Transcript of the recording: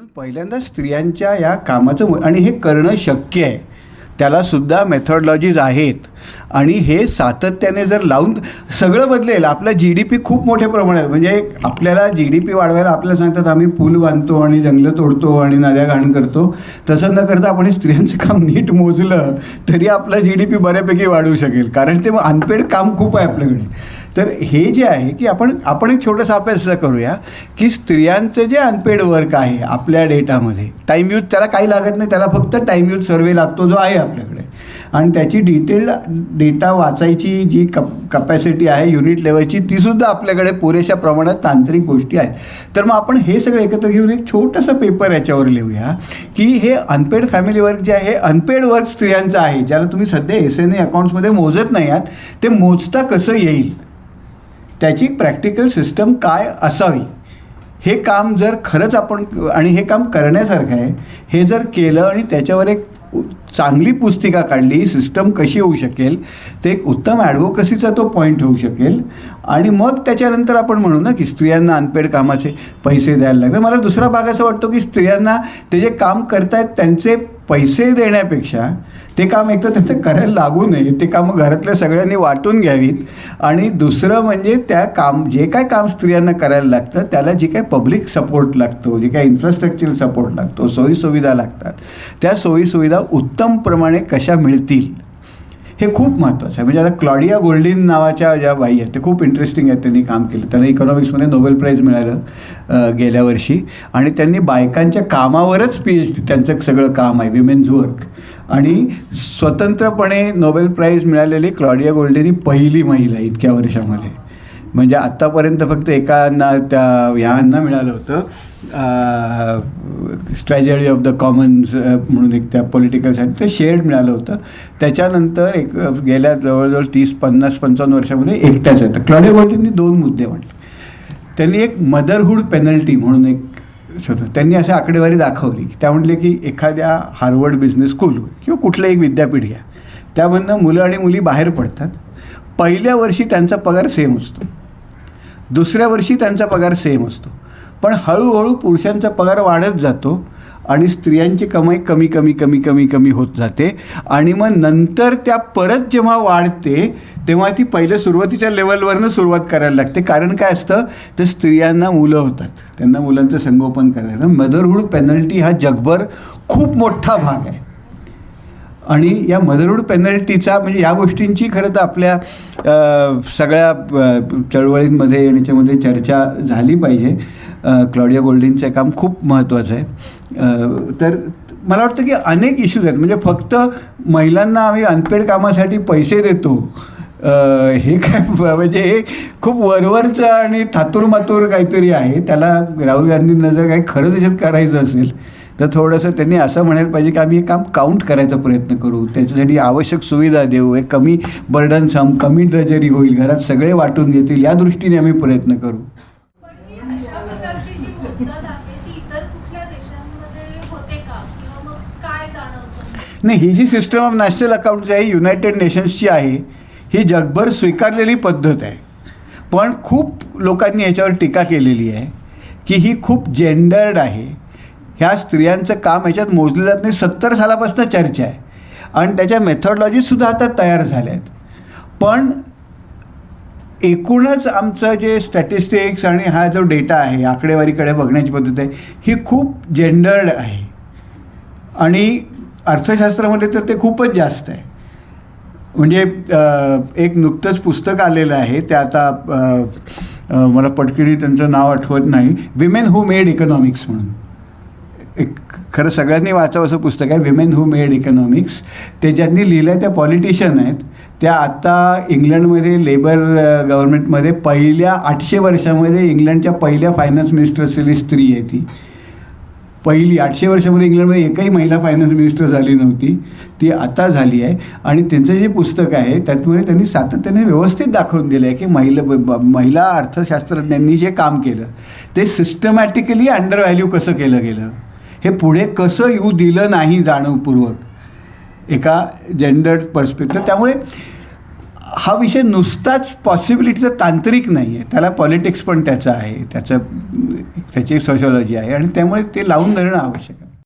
म्हणून पहिल्यांदा स्त्रियांच्या या कामाचं आणि हे करणं शक्य आहे. त्यालासुद्धा मेथॉडॉलॉजीज आहेत. आणि हे सातत्याने जर लावून सगळं बदलेल आपला जी डी पी खूप मोठ्या प्रमाणात म्हणजे आपल्याला जी डी पी वाढवायला आपल्याला सांगतात आम्ही पूल बांधतो आणि जंगलं तोडतो आणि नद्या घाण करतो. तसं न करता आपण स्त्रियांचं काम नीट मोजलं तरी आपला जी डी पी बऱ्यापैकी वाढू शकेल. कारण ते अनपेड काम खूप आहे आपल्याकडे. तर हे जे आहे की आपण आपण एक छोटासा अभ्यास करूया की स्त्रियांचं जे अनपेड वर्क आहे आपल्या डेटामध्ये टाईम यूज त्याला काही लागत नाही त्याला फक्त टाईम यूज सर्वे लागतो जो आहे आपल्याकडे. आणि त्याची डिटेल डेटा वाचायची जी कप कपॅसिटी आहे युनिट लेवलची तीसुद्धा आपल्याकडे पुरेशा प्रमाणात तांत्रिक गोष्टी आहेत. तर मग आपण हे सगळं एकत्र घेऊन एक छोटंसं पेपर याच्यावर लिहूया की हे अनपेड फॅमिली वर्क जे आहे अनपेड वर्क स्त्रियांचं आहे ज्याला तुम्ही सध्या एस एन ए अकाउंट्समध्ये मोजत नाही आहात ते मोजता कसं येईल? त्याची प्रॅक्टिकल सिस्टम काय असावी? हे काम जर खरंच आपण आणि हे काम करण्यासारखं आहे हे जर केलं आणि त्याच्यावर एक चांगली पुस्तिका काढली सिस्टम कशी होऊ शकेल ते एक उत्तम ॲडव्होकसीचा तो पॉईंट होऊ शकेल. आणि मग त्याच्यानंतर आपण म्हणू ना की स्त्रियांना अनपेड कामाचे पैसे द्यायला लागले. मला दुसरा भाग असा वाटतो की स्त्रियांना ते जे काम करतायत त्यांचे पैसे देण्यापेक्षा ते काम एक तर त्यांचं करायला लागू नये. ते कामं घरातल्या सगळ्यांनी वाटून घ्यावीत. आणि दुसरं म्हणजे त्या काम जे काय काम स्त्रियांना करायला लागतं त्याला जे काय पब्लिक सपोर्ट लागतो जे काय इन्फ्रास्ट्रक्चर सपोर्ट लागतो सोयीसुविधा लागतात त्या सोयीसुविधा उत्तमप्रमाणे कशा मिळतील? हे खूप महत्त्वाचं आहे. म्हणजे आता क्लॉडिया गोल्डिन नावाच्या ज्या बाई आहेत ते खूप इंटरेस्टिंग आहेत त्यांनी काम केलं. त्यांना इकॉनॉमिक्समध्ये नोबेल प्राईज मिळालं गेल्या वर्षी. आणि त्यांनी बायकांच्या कामावरच पी एच डी त्यांचं सगळं काम आहे विमेन्स वर्क आणि स्वतंत्रपणे नोबेल प्राईज मिळालेली क्लॉडिया गोल्डेनी ही पहिली महिला आहे इतक्या वर्षामध्ये. म्हणजे आत्तापर्यंत फक्त एकांना त्या ह्यांना मिळालं होतं. स्ट्रॅजडी ऑफ द कॉमन्स म्हणून एक त्या पॉलिटिकल सायन्स ते शेड मिळालं होतं. त्याच्यानंतर एक गेल्या जवळजवळ तीस पन्नास पंचावन्न वर्षामध्ये एकट्याच आहे. तर क्लॉडिया दोन मुद्दे म्हटले. त्यांनी एक मदरहूड पेनल्टी म्हणून एक त्यांनी अशी आकडेवारी दाखवली. की त्या म्हटले की एखाद्या हार्वर्ड बिझनेस स्कूल किंवा कुठलं एक विद्यापीठ घ्या. त्यामधनं मुलं आणि मुली बाहेर पडतात. पहिल्या वर्षी त्यांचा पगार सेम असतो. दुसऱ्या वर्षी त्यांचा पगार सेम असतो. पण हळूहळू पुरुषांचा पगार वाढत जातो आणि स्त्रियांची कमाई कमी कमी कमी कमी कमी होत जाते. आणि मग नंतर त्या परत जेव्हा वाढते तेव्हा ती पहिलं सुरुवातीच्या लेवलवरनं सुरुवात करायला लागते. कारण काय असतं? तर स्त्रियांना मुलं होतात. त्यांना मुलांचं संगोपन करायचं मदरहूड पेनल्टी हा जगभर खूप मोठा भाग आहे. आणि या मदरहूड पेनल्टीचा म्हणजे या गोष्टींची खरं तर आपल्या सगळ्या चळवळींमध्ये आणि याच्यामध्ये चर्चा झाली पाहिजे. क्लॉडिया गोल्डिनचं काम खूप महत्त्वाचं आहे. तर मला वाटतं की अनेक इश्यूज आहेत. म्हणजे फक्त महिलांना आम्ही अनपेड कामासाठी पैसे देतो. हे काय म्हणजे हे खूप वरवरचं आणि थातूरमातूर काहीतरी आहे. त्याला राहुल गांधींना जर काही खरंच याच्यात करायचं असेल तर थोडंसं त्यांनी असं म्हणायला पाहिजे की आम्ही हे काम काउंट करायचा प्रयत्न करू. त्याच्यासाठी आवश्यक सुविधा देऊ. एक कमी बर्डन सम कमी ड्रजरी होईल. घरात सगळे वाटून घेतील. या दृष्टीने आम्ही प्रयत्न करू. नाही ही जी सिस्टम ऑफ नॅशनल अकाउंट्स आहे युनायटेड नेशन्सची आहे ही जगभर स्वीकारलेली पद्धत आहे. पण खूप लोकांनी याच्यावर टीका केलेली आहे की ही खूप जेंडर्ड आहे. ह्या स्त्रियांचं काम ह्याच्यात मोजलं जात नाही सत्तर सालापासून चर्चा आहे. आणि त्याच्या मेथॉडॉलॉजीसुद्धा आता तयार झाल्या आहेत पण एकूणच आमचं जे स्टॅटिस्टिक्स आणि हा जो डेटा आहे आकडेवारीकडे बघण्याची पद्धत आहे ही खूप जेंडर्ड आहे. आणि अर्थशास्त्रामध्ये तर ते खूपच जास्त आहे. म्हणजे एक नुकतंच पुस्तक आलेलं आहे ते आता मला पटकिरी त्यांचं नाव आठवत नाही. विमेन हू मेड इकॉनॉमिक्स म्हणून. एक खरं सगळ्यांनी वाचावं असं पुस्तक आहे विमेन हू मेड इकॉनॉमिक्स ते ज्यांनी लिहिलं आहे त्या पॉलिटिशियन आहेत. त्या आत्ता इंग्लंडमध्ये लेबर गव्हर्नमेंटमध्ये पहिल्या आठशे वर्षामध्ये इंग्लंडच्या पहिल्या फायनान्स मिनिस्टर असलेली स्त्री आहे ती. पहिली आठशे वर्षामध्ये इंग्लंडमध्ये एकही महिला फायनान्स मिनिस्टर झाली नव्हती. ती आता झाली आहे. आणि त्यांचं जे पुस्तक आहे त्यातमध्ये त्यांनी सातत्याने व्यवस्थित दाखवून दिलं आहे की महिला ब- ब- महिला अर्थशास्त्रज्ञांनी जे काम केलं ते सिस्टमॅटिकली अंडर व्हॅल्यू कसं केलं गेलं? हे पुढे कसं येऊ दिलं नाही जाणीवपूर्वक एका जेंडर पर्स्पेक्टिव्ह त्यामुळे हा विषय नुसताच पॉसिबिलिटीचा तांत्रिक नाही आहे. त्याला पॉलिटिक्स पण त्याचं आहे. त्याचं त्याची सोशॉलॉजी आहे. आणि त्यामुळे ते लावून धरणं आवश्यक आहे.